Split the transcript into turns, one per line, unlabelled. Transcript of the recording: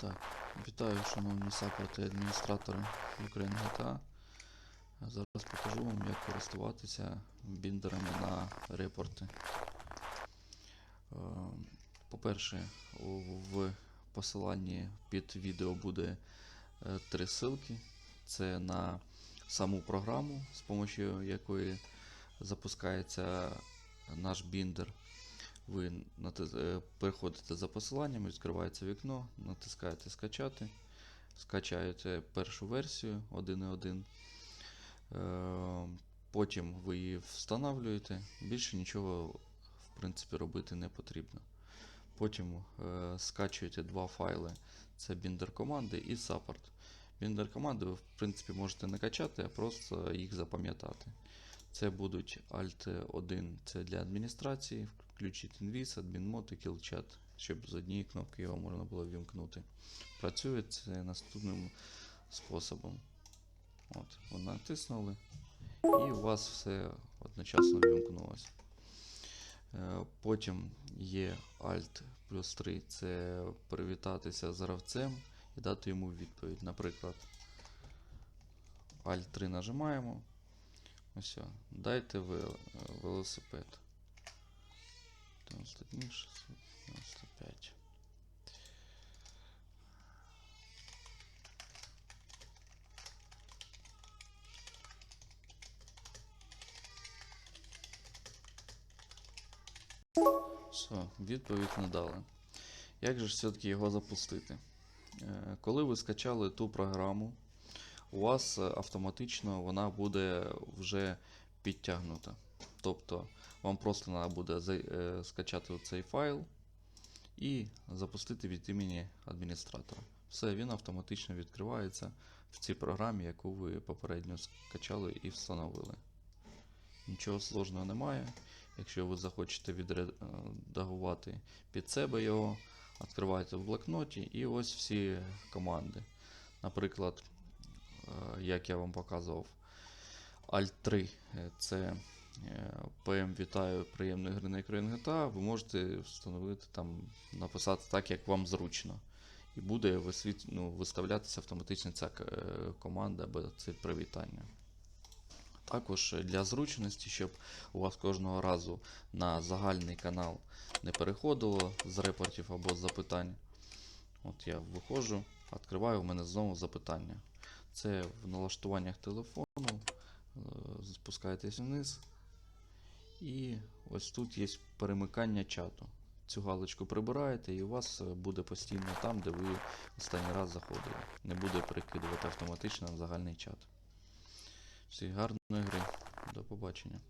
Так, вітаю, шановні саппорти адміністратори Ukraine GTA. Зараз покажу вам, як користуватися біндерами на репорти. Е, По-перше, в посиланні під відео буде е, три ссылки. Це на саму програму, з допомогою якої запускається наш біндер. Ви е, переходите за посиланням, відкривається вікно, натискаєте скачати, скачаєте першу версію 1.1. Е, Потім ви її встановлюєте. Більше нічого в принципі робити не потрібно. Потім е, скачуєте два файли: це binder команди і support. Binder команди ви в принципі можете не качати, а просто їх запам'ятати. Це будуть Alt 1 це для адміністрації, включити інвіз, адмінмод і кілчат, щоб з однієї кнопки його можна було вімкнути. Працює це наступним способом. От, ви натиснули, і у вас все одночасно вімкнулося. Е, Потім є Alt плюс 3 це привітатися з гравцем і дати йому відповідь. Наприклад, Alt 3 нажимаємо. Ось, дайте е, велосипед. 91, 695. Все, відповідь не дали. Як же ж все-таки його запустити? Е, Коли ви скачали ту програму, у вас автоматично вона буде вже підтягнута. Тобто вам просто треба буде е, скачати цей файл і запустити від імені адміністратора. Все, він автоматично відкривається в цій програмі, яку ви попередньо скачали і встановили. Нічого сложного немає. Якщо ви захочете відредагувати під себе його, відкриваєте в блокноті і ось всі команди. Наприклад, е, як я вам показував, Alt 3 е, це е, PM вітаю, приємної гри на Ukraine GTA. Ви можете встановити там, написати так, як вам зручно. І буде висвіт... ну, виставлятися автоматично ця е, команда або це привітання. Також е, для зручності, щоб у вас кожного разу на загальний канал не переходило з репортів або з запитань. От я виходжу, відкриваю, у мене знову запитання. Це в налаштуваннях телефону. Спускаєтесь вниз. І ось тут є перемикання чату. Цю галочку прибираєте, і у вас е, буде постійно там, де ви останній раз заходили. Не буде перекидувати автоматично на загальний чат. Всі гарної гри. До побачення.